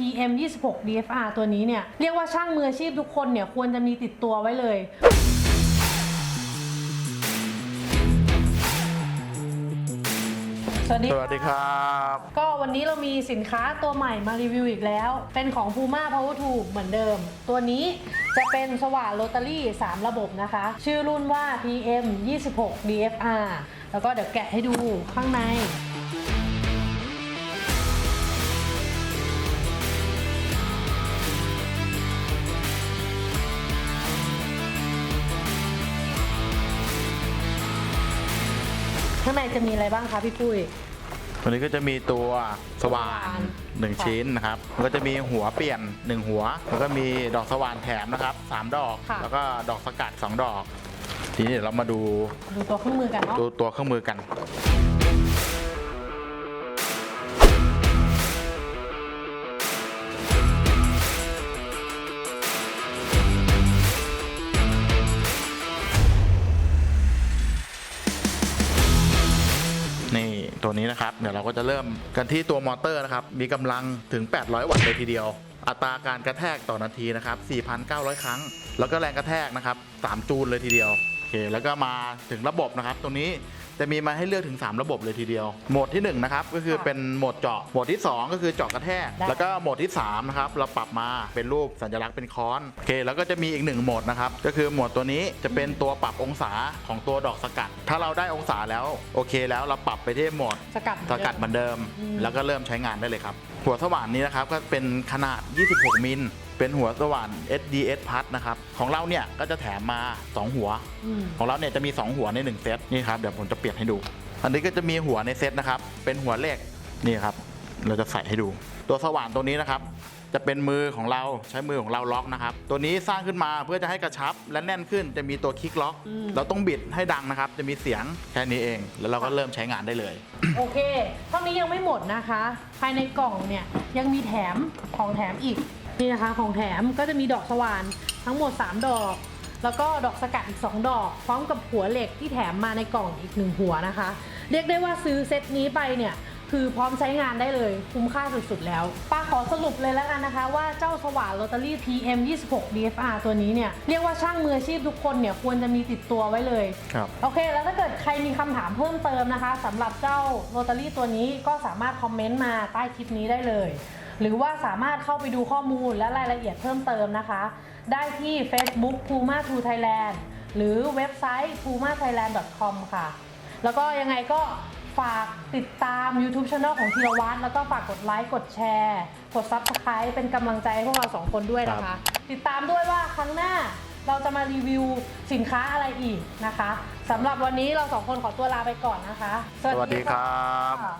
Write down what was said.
PM 26 DFR ตัวนี้เนี่ยเรียกว่าช่างมืออาชีพทุกคนเนี่ยควรจะมีติดตัวไว้เลยสวัสดีสวัสดีครับ ก็วันนี้เรามีสินค้าตัวใหม่มารีวิวอีกแล้ว เป็นของ Puma Power 2เหมือนเดิม ตัวนี้จะเป็นสว่านโรตารี่ 3 ระบบนะคะ ชื่อรุ่นว่า PM 26 DFR แล้วก็เดี๋ยวแกะให้ดูข้างใน ข้างในจะมีอะไรบ้างคะพี่ปุ้ย วันนี้ก็จะมีตัวสว่านหนึ่งค่ะชิ้นนะครับแล้วก็จะมีหัวเปลี่ยน1หัว แล้วก็มีดอกสว่านแถมนะครับ3ดอก ค่ะ แล้วก็ดอกสกัด2ดอก ทีนี้เดี๋ยวเรามาดูดูตัวเครื่องมือกันเนาะตัวตัวเครื่องมือกันนี่ ตัวนี้นะครับเดี๋ยวเราก็จะเริ่มกันที่ตัวมอเตอร์นะครับ มีกำลังถึง 800 วัตต์เลยทีเดียว อัตราการกระแทกต่อนาทีนะครับ 4,900 ครั้ง แล้วก็แรงกระแทกนะครับ 3 จูลเลยทีเดียว เคแล้วก็มาถึงระบบนะครับ ตรงนี้จะมีมาให้เลือกถึง 3 ระบบเลยทีเดียว โหมดที่1นะครับก็คือเป็นโหมดเจาะ โหมดที่ 2 ก็คือเจาะกระแทก แล้วก็โหมดที่3นะครับเราปรับมาเป็นรูปสัญลักษณ์เป็นค้อน โอเคแล้วก็จะมีอีกหนึ่งโหมดนะครับก็คือโหมดตัวนี้จะเป็นตัวปรับองศาของตัวดอกสกัด ถ้าเราได้องศาแล้วโอเค แล้วเราปรับไปที่โหมดสกัดสกัดเหมือนเดิมอืมแล้วก็เริ่มใช้งานได้เลยครับหัวสว่านนี้นะครับก็เป็นขนาด 26 มิล เป็นหัวสว่าน SDS พัดนะครับ ของเราเนี่ยก็จะแถมมา 2 หัวอืมของเราเนี่ยจะมี 2 หัวใน 1 เซตนี่ครับเดี๋ยวผมจะเปลี่ยนให้ดู อันนี้ก็จะมีหัวในเซตนะครับ เป็นหัวเหล็กนี่ครับ เราจะใส่ให้ดู ตัวสว่านตัวนี้นะครับจะเป็นมือของเราใช้มือของเราล็อกนะครับ ตัวนี้สร้างขึ้นมาเพื่อจะให้กระชับและแน่นขึ้นจะมีตัวคลิกล็อกอืมเราต้องบิดให้ดังนะครับ จะมีเสียงแค่นี้เอง แล้วเราก็เริ่มใช้งานได้เลย โอเคเท่านี้ยังไม่หมดนะคะ ภายในกล่องเนี่ยยังมีแถมของแถมอีก นี่นะคะ ของแถมก็จะมีดอกสว่านทั้งหมด 3 ดอก แล้วก็ดอกสกัดอีก 2 ดอก พร้อมกับหัวเหล็กที่แถมมาในกล่องอีกหนึ่งหัวนะคะ เรียกได้ว่าซื้อเซตนี้ไปเนี่ยคือพร้อมใช้งานได้เลยคุ้มค่าสุดๆแล้วป้าขอสรุปเลยแล้วกันนะคะ ว่าเจ้าสว่านโรตารี่ PM 26 DFR ตัวนี้เนี่ยเรียกว่าช่างมืออาชีพทุกคนเนี่ยควรจะมีติดตัวไว้เลยครับโอเค แล้วถ้าเกิดใครมีคำถามเพิ่มเติมนะคะสำหรับเจ้าโรตารี่ตัวนี้ก็สามารถคอมเมนต์มาใต้คลิปนี้ได้เลย หรือว่าสามารถเข้าไปดูข้อมูลและรายละเอียดเพิ่มเติมนะคะ ได้ที่ Facebook Puma to Thailand หรือเว็บไซต์ pumathailand.com ค่ะ แล้วก็ยังไงก็ฝากติดตาม YouTube Channel ของธีรวัตรแล้วก็ฝากกดไลค์ กดแชร์ กด Subscribe เป็นกำลังใจให้พวกเราสองคนด้วยนะคะ ติดตามด้วยว่าครั้งหน้าเราจะมารีวิวสินค้าอะไรอีกนะคะสำหรับวันนี้เราสองคนขอตัวลาไปก่อนนะคะ สวัสดีครับค่ะ